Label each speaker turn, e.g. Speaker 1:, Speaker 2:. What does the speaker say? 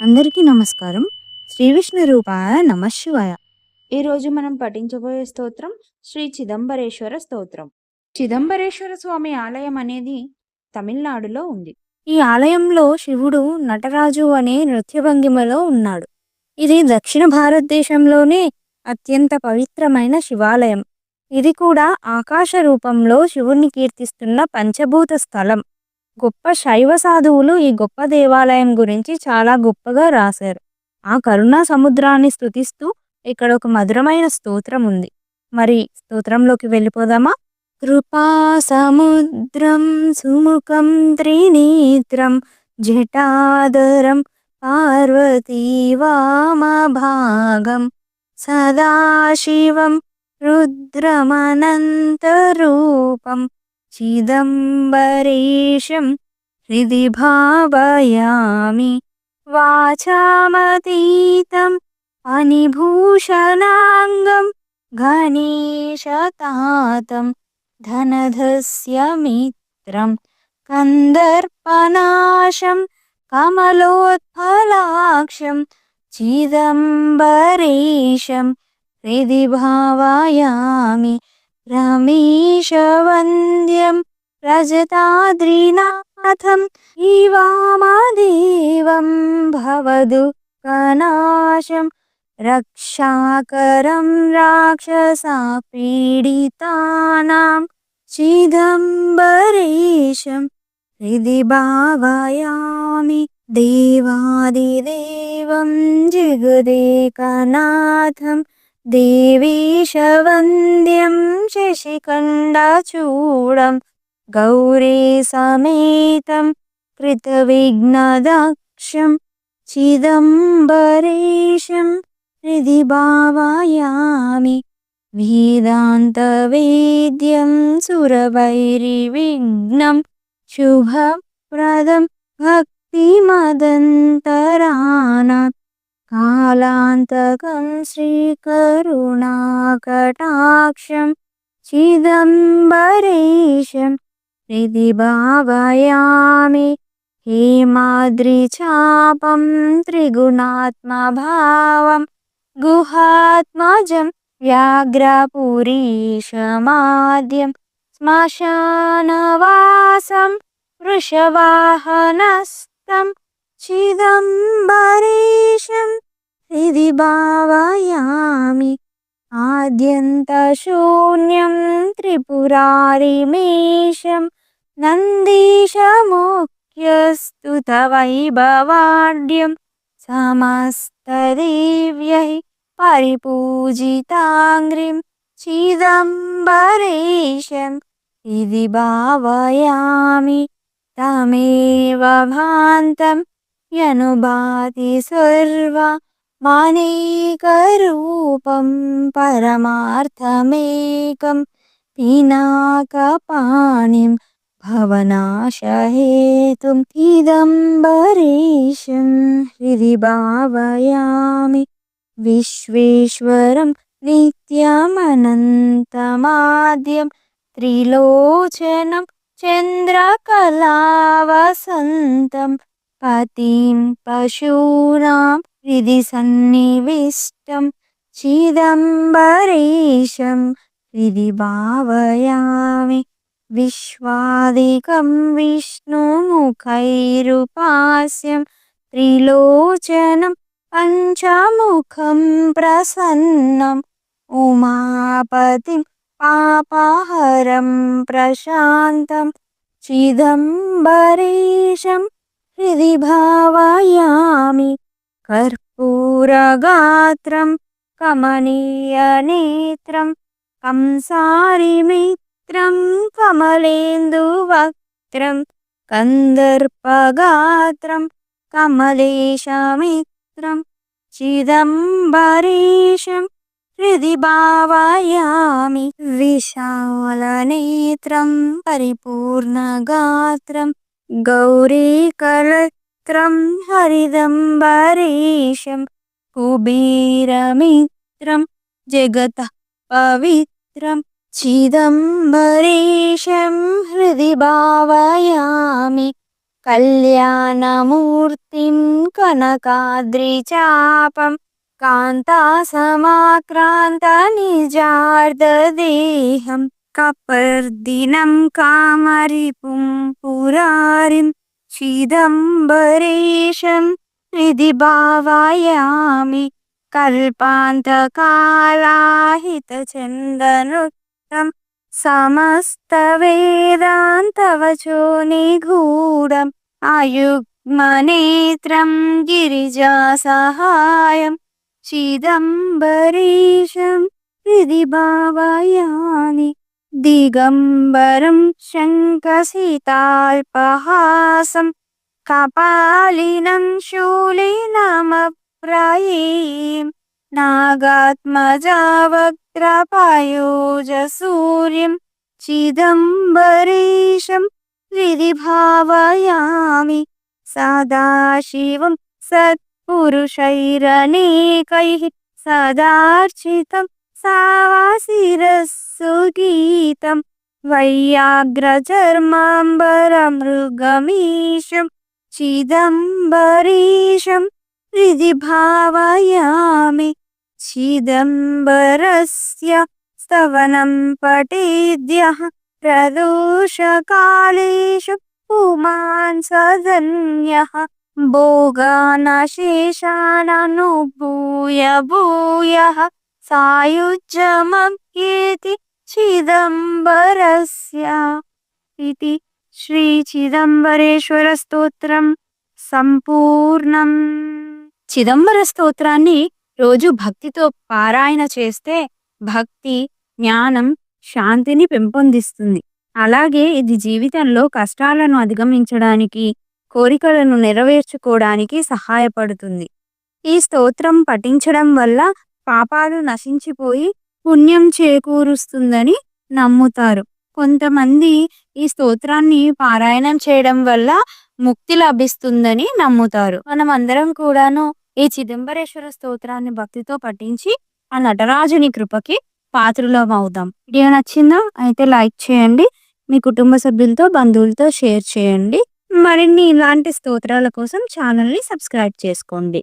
Speaker 1: అందరికీ నమస్కారం. శ్రీ విష్ణు రూపాయ నమశివాయ
Speaker 2: ఈరోజు మనం పఠించబోయే స్తోత్రం శ్రీ చిదంబరేశ్వర స్తోత్రం. చిదంబరేశ్వర స్వామి ఆలయం అనేది తమిళనాడులో ఉంది.
Speaker 1: ఈ ఆలయంలో శివుడు నటరాజు అనే నృత్య భంగిమలో ఉన్నాడు. ఇది దక్షిణ భారతదేశంలోనే అత్యంత పవిత్రమైన శివాలయం. ఇది కూడా ఆకాశ రూపంలో శివుణ్ణి కీర్తిస్తున్న పంచభూత స్థలం. గొప్ప శైవ సాధువులు ఈ గొప్ప దేవాలయం గురించి చాలా గొప్పగా రాశారు. ఆ కరుణా సముద్రాన్ని స్తుతిస్తూ ఇక్కడ ఒక మధురమైన స్తోత్రం ఉంది. మరి స్తోత్రంలోకి వెళ్ళిపోదామా? కృపా సముద్రం సుముఖం త్రినేత్రం జటాదరం పార్వతీవామభాగం సదాశివం రుద్రమనంతరూపం चिदम्बरीशं हृदि भावयामि। वाचामतीतम् अनिभूषणाङ्गं गणेशतातं धनधस्य मित्रं कन्दर्पनाशं कमलोत्फलाक्षं चिदम्बरीशं हृदि भावयामि। रमेशवन्द्यं प्रजताद्रीनाथं जीवामादिवं भवदुःखनाशं रक्षाकरं राक्षसा पीडितानां चिदम्बरेशं हृदि भावयामि देवादिदेवं जगदेकनाथम् देवीशवन्द्यं शशिखण्डाचूडं गौरे समेतं कृतविघ्नदक्षं चिदम्बरेशं हृदि भावयामि वेदान्तवेद्यं सुरवैरिविघ्नं शुभप्रदं भक्तिमदन्तराना कालान्तकं श्रीकरुणाकटाक्षं चिदम्बरेशं हृदि भावयामि हेमाद्रिचापं त्रिगुणात्मभावं गुहात्मजं व्याघ्रपुरीशमाद्यं श्मशानवासं वृषवाहनस्तं चिदम्बरेशं हृदि भावयामि आद्यन्तशून्यं त्रिपुरारिमेशं नन्दीशमुख्यस्तुतवैभवाढ्यं समस्तदेव्यै परिपूजिताङ्घ्रिं चिदम्बरेशं हृदि भावयामि तमेव भान्तं यनुभाति सर्वा मानेकरूपं परमार्थमेकं पिनाकपाणिं भवनाशहेतुं चिदम्बरेशं हृदि भावयामि। विश्वेश्वरं नित्यमनन्तमाद्यं त्रिलोचनं चन्द्रकलावसन्तं पतिं पशूनां हृदि सन्निविष्टं चिदम्बरेशं हृदि भावयामि विश्वादिकं विष्णुमुखैरुपास्यं त्रिलोचनं पञ्चमुखं प्रसन्नम् उमापतिं पापहरं प्रशान्तं चिदम्बरेशं हृदि भावयामि कर्पूरगात्रं कमनीयनेत्रं कंसारिमित्रं कमलेन्दुवक्त्रं कन्दर्पगात्रं कमलेशमित्रं चिदम्बरेशं हृदि भावयामि विशालनेत्रं परिपूर्णगात्रं गौरीकलत्रं हरिदम्बरीशं कुबीरमित्रं जगतः पवित्रं चिदम्बरीशं हृदि भावयामि कल्याणमूर्तिं कनकाद्रिचापं कान्तासमाक्रान्तनिजार्ददेहम् கபர்தினம் காமரிபும் புராரிம் சிதம்பரேஷம் நிதிபாவாயாமி கல்பாந்தகாராஹிதச்சந்தனுத்தம் समस्तवेदान्तवचो निगूढम् अयुग्मनेत्रं गिरिजासहायं चिदम्बरीशं हृदि भावयानि दिगम्बरं शङ्खसीताल्पहासं कपालिनं शूलिनमप्रायीं नागात्मजावक्त्रपायोजसूर्यं चिदम्बरीशं विधि भावयामि सदाशिवं सत्पुरुषैरनेकैः सदार्चितं सावासिरस् सुगीतं वैयाग्रचर्माम्बरमृगमीशं चिदम्बरीशं हृदि भावयामि चिदम्बरस्य स्तवनं पठेद्यः प्रदोषकालेषु पुमान् सदन्यः भोगानशेषाननुभूय भूयः इति భూయः చిదంబరస్య ఇది శ్రీ చిదంబరేశ్వర స్తోత్రం సంపూర్ణం చిదంబర స్తోత్రాన్ని రోజు భక్తితో పారాయణ చేస్తే భక్తి జ్ఞానం శాంతిని పెంపొందిస్తుంది. అలాగే ఇది జీవితంలో కష్టాలను అధిగమించడానికి కోరికలను నెరవేర్చుకోవడానికి సహాయపడుతుంది. ఈ స్తోత్రం పఠించడం వల్ల పాపాలు నశించిపోయి పుణ్యం చేకూరుస్తుందని నమ్ముతారు. కొంతమంది ఈ స్తోత్రాన్ని పారాయణం చేయడం వల్ల ముక్తి లభిస్తుందని నమ్ముతారు. మనం అందరం కూడాను ఈ చిదంబరేశ్వర స్తోత్రాన్ని భక్తితో పఠించి ఆ నటరాజుని కృపకి పాత్రులం అవుదాం. వీడియో నచ్చిందా? అయితే లైక్ చేయండి. మీ కుటుంబ సభ్యులతో బంధువులతో షేర్ చేయండి. మరిన్ని ఇలాంటి స్తోత్రాల కోసం ఛానల్ని సబ్స్క్రైబ్ చేసుకోండి.